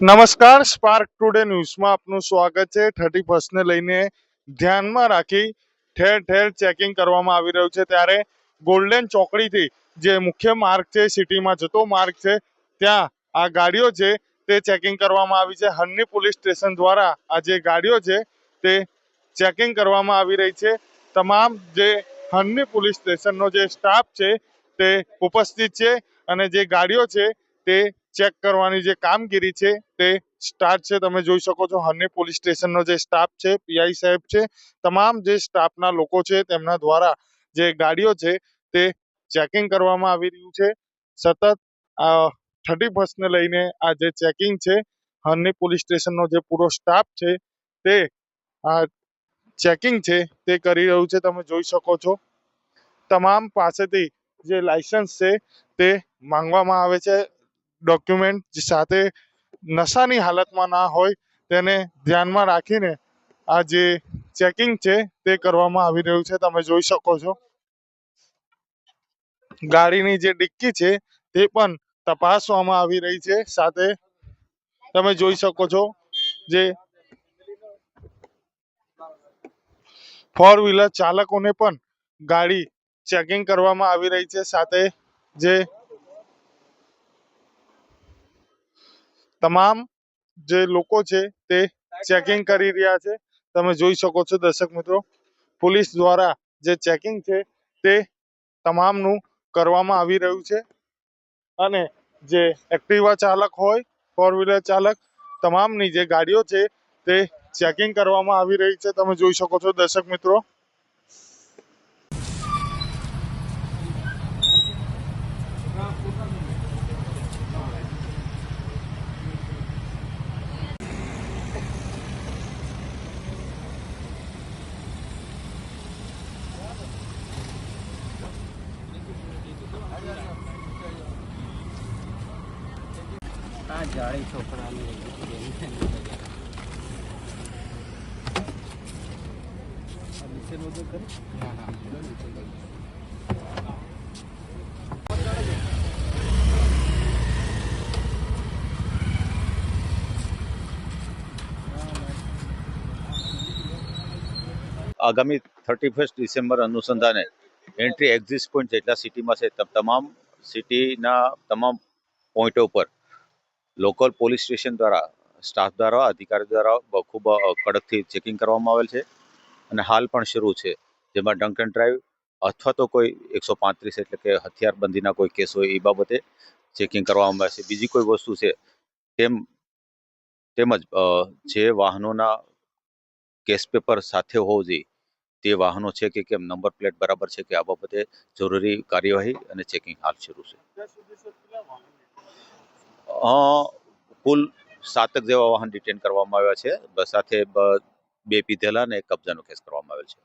નમસ્કાર spark today ન્યૂઝમાં આપનું સ્વાગત છે. થર્ટી ફર્સ્ટને લઈને ધ્યાનમાં રાખી ઠેર ઠેર ચેકિંગ કરવામાં આવી રહ્યું છે. ત્યારે ગોલ્ડન ચોકડીથી જે મુખ્ય માર્ગ છે, સિટીમાં જતો માર્ગ છે, ત્યાં આ ગાડીઓ છે, તે ચેકિંગ કરવામાં આવી છે. હરની પોલીસ સ્ટેશન દ્વારા આ જે ગાડીઓ છે, તે ચેકિંગ કરવામાં આવી રહી છે. તમામ જે હરની પોલીસ સ્ટેશનનો જે સ્ટાફ છે, તે ઉપસ્થિત છે અને જે ગાડીઓ છે, તે ચેક કરવાની જે કામગીરી છે તે સ્ટાર્ટ છે. તમે જોઈ શકો છો હરની પોલીસ સ્ટેશનનો જે સ્ટાફ છે, પીઆઈ સાહેબ છે, તમામ જે સ્ટાફના લોકો છે તેમના દ્વારા જે ગાડીઓ છે તે ચેકિંગ કરવામાં આવી રહ્યું છે. સતત થર્ટી ફર્સ્ટને લઈને આ જે ચેકિંગ છે, હન્ની પોલીસ સ્ટેશનનો જે પૂરો સ્ટાફ છે તે આ ચેકિંગ છે તે કરી રહ્યું છે. તમે જોઈ શકો છો, તમામ પાસેથી જે લાયસન્સ છે તે માંગવામાં આવે છે. ડોક્યુમેન્ટ સાથે નશાની હાલતમાં ના હોય તેને ધ્યાનમાં રાખીને આ જે ચેકિંગ છે તે કરવામાં આવી રહ્યું છે. તમે જોઈ શકો છો. ગાડીની જે ડિક્કી છે તે પણ તપાસવામાં આવી રહી છે. સાથે તમે જોઈ શકો છો જે ફોર વ્હીલર ચાલકોને પણ ગાડી ચેકિંગ કરવામાં આવી રહી છે. સાથે જે તમામ જે લોકો છે તે ચેકિંગ કરી રહ્યા છે. તમે જોઈ શકો છો દર્શક મિત્રો, પોલીસ દ્વારા જે ચેકિંગ છે તે તમામનું કરવામાં આવી રહ્યું છે. અને જે એક્ટિવા ચાલક હોય ફોર વ્હીલર ચાલક, તમામની જે ગાડીઓ છે તે ચેકિંગ કરવામાં આવી રહી છે. તમે જોઈ શકો છો દર્શક મિત્રો જાળી છોકરાની આગામી થર્ટી ફર્સ્ટ ડિસેમ્બર અનુસંધાને એન્ટ્રી એક્ઝિટ પોઈન્ટ જેટલા સિટીમાં છે તમામ સિટીના તમામ પોઈન્ટો પર લોકલ પોલીસ સ્ટેશન દ્વારા, સ્ટાફ દ્વારા, અધિકારી દ્વારા ખૂબ કડકથી ચેકિંગ કરવામાં આવેલ છે. અને હાલ પણ શરૂ છે. જેમાં ડંક એન્ડ ડ્રાઈવ અથવા તો કોઈ એકસો પાંત્રીસ એટલે કે હથિયારબંધીના કોઈ કેસ હોય એ બાબતે ચેકિંગ કરવામાં આવે છે. બીજી કોઈ વસ્તુ છે, તેમ, તેમજ જે વાહનોના કેસ પેપર સાથે હોવું જોઈએ, તે વાહનો છે કે કેમ, નંબર પ્લેટ બરાબર છે કે આ બાબતે જરૂરી કાર્યવાહી અને ચેકિંગ હાલ શરૂ છે. કુલ સાતક જેવા વાહન ડિટેન કરવામાં આવ્યા છે. સાથે બે પીધેલા અને એક કબજાનો કેસ કરવામાં આવેલ છે.